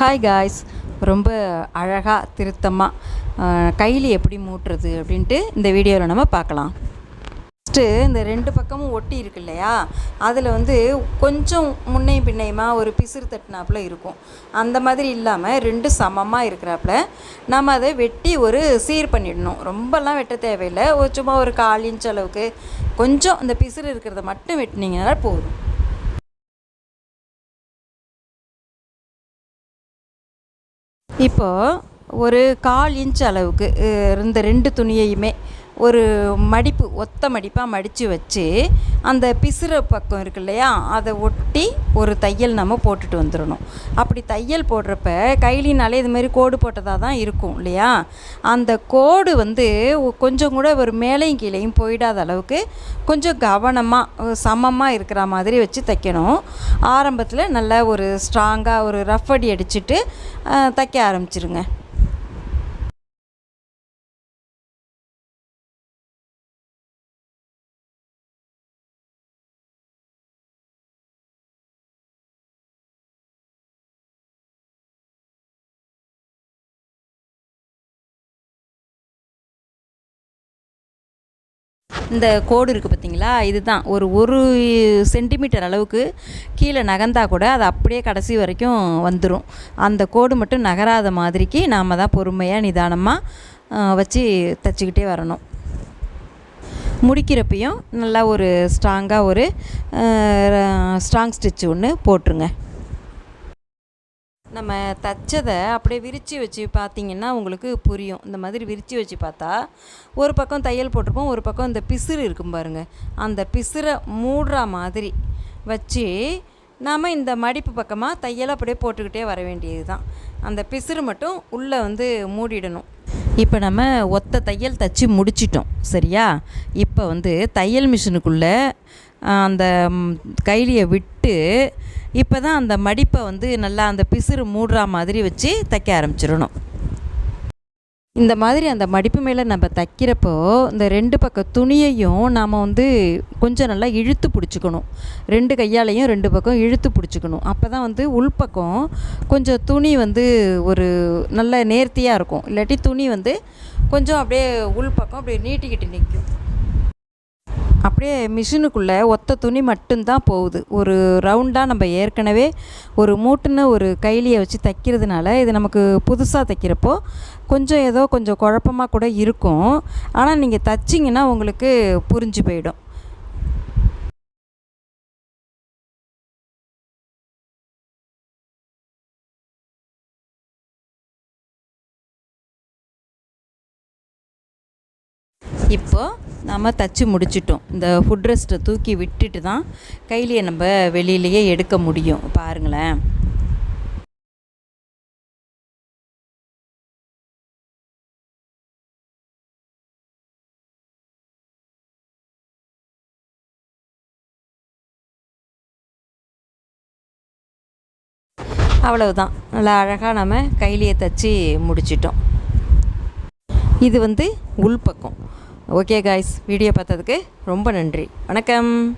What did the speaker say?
Hi guys ரொம்ப அழகாக திருத்தமாக கையில் எப்படி மூட்டுறது அப்படின்ட்டு இந்த வீடியோவில் நம்ம பார்க்கலாம். ஃபஸ்ட்டு இந்த ரெண்டு பக்கமும் ஒட்டி இருக்கு இல்லையா? அதில் வந்து கொஞ்சம் முன்னையும் பின்னையுமா ஒரு பிசிறு தட்டினாப்புல இருக்கும். அந்த மாதிரி இல்லாமல் ரெண்டு சமமாக இருக்கிறாப்புல நம்ம அதை வெட்டி ஒரு சீர் பண்ணிடணும். ரொம்பலாம் வெட்ட தேவையில்லை. ஒரு சும்மா ஒரு கால் இன்ச் அளவுக்கு கொஞ்சம் இந்த பிசிறு இருக்கிறத மட்டும் வெட்டினீங்கன்னா போதும். இப்போது ஒரு கால் இன்ச் அளவுக்கு இருந்த இந்த ரெண்டு துணியையுமே ஒரு மடிப்பு ஒத்த மடிப்பாக மடித்து வச்சு அந்த பிசுற பக்கம் இருக்கு இல்லையா அதை ஒட்டி ஒரு தையல் நம்ம போட்டுட்டு வந்துடணும். அப்படி தையல் போடுறப்ப கைலினாலே இது மாதிரி கோடு போட்டதாக தான் இருக்கும் இல்லையா? அந்த கோடு வந்து கொஞ்சம் கூட ஒரு மேலையும் கீழேயும் போயிடாத அளவுக்கு கொஞ்சம் கவனமாக சமமாக இருக்கிற மாதிரி வச்சு தைக்கணும். ஆரம்பத்தில் நல்லா ஒரு ஸ்ட்ராங்காக ஒரு ரஃப் அடி அடிச்சுட்டு தைக்க ஆரம்பிச்சிருங்க. இந்த கோடு இருக்குது பார்த்தீங்களா இதுதான். ஒரு ஒரு சென்டிமீட்டர் அளவுக்கு கீழே நகர்ந்தா கூட அது அப்படியே கடைசி வரைக்கும் வந்துடும் அந்த கோடு மட்டும் நகராத மாதிரிக்கு நாம் தான் பொறுமையாக நிதானமாக வச்சு தைச்சிக்கிட்டே வரணும். முடிக்கிறப்பையும் நல்லா ஒரு ஸ்ட்ராங்காக ஒரு ஸ்ட்ராங் ஸ்டிச் ஒன்று போட்டுருங்க. நம்ம தைச்சதை அப்படியே விரித்து வச்சு பார்த்தீங்கன்னா உங்களுக்கு புரியும். இந்த மாதிரி விரித்து வச்சு பார்த்தா ஒரு பக்கம் தையல் போட்டிருப்போம் ஒரு பக்கம் இந்த பிசுறு இருக்கும் பாருங்கள் அந்த பிசுரை மூடுற மாதிரி வச்சு நாம் இந்த மடிப்பு பக்கமாக தையல் அப்படியே போட்டுக்கிட்டே வர வேண்டியது தான் அந்த பிசுறு மட்டும் உள்ளே வந்து மூடிடணும். இப்போ நம்ம ஒத்த தையல் தைச்சி முடிச்சிட்டோம் சரியா? இப்போ வந்து தையல் மிஷினுக்குள்ளே அந்த கைலியை விட்டு இப்போ தான் அந்த மடிப்பை வந்து நல்லா அந்த பிசுறு மூடுற மாதிரி வச்சு தைக்க ஆரம்பிச்சிடணும். இந்த மாதிரி அந்த மடிப்பு மேலே நம்ம தைக்கிறப்போ இந்த ரெண்டு பக்க துணியையும் நாம் வந்து கொஞ்சம் நல்லா இழுத்து பிடிச்சிக்கணும். ரெண்டு கையாலையும் ரெண்டு பக்கம் இழுத்து பிடிச்சிக்கணும். அப்போ தான் வந்து உள்பக்கம் கொஞ்சம் துணி வந்து ஒரு நல்ல நேர்த்தியாக இருக்கும். இல்லாட்டி துணி வந்து கொஞ்சம் அப்படியே உள்பக்கம் அப்படியே நீட்டிக்கிட்டு நிற்கும் அப்படியே மிஷினுக்குள்ளே ஒத்த துணி மட்டும்தான் போகுது. ஒரு ரவுண்டாக நம்ம ஏற்கனவே ஒரு மூட்டுன்னு ஒரு கைலியை வச்சு தைக்கிறதுனால இது நமக்கு புதுசாக தைக்கிறப்போ கொஞ்சம் ஏதோ கொஞ்சம் குழப்பமாக கூட இருக்கும். ஆனால் நீங்கள் தைச்சிங்கன்னா உங்களுக்கு புரிஞ்சு போயிடும். இப்போ நம்ம தச்சு முடிச்சிட்டோம். இந்த ஃபுட் ரெஸ்ட்டை தூக்கி விட்டுட்டு தான் கையிலேயே நம்ம வெளியிலேயே எடுக்க முடியும். பாருங்களேன். அவ்வளவுதான். நல்லா அழகாக நம்ம கையிலேயே தச்சு முடிச்சிட்டோம். இது வந்து உள்பக்கம். ஓகே காய்ஸ் வீடியோ பார்த்ததுக்கு ரொம்ப நன்றி. வணக்கம்.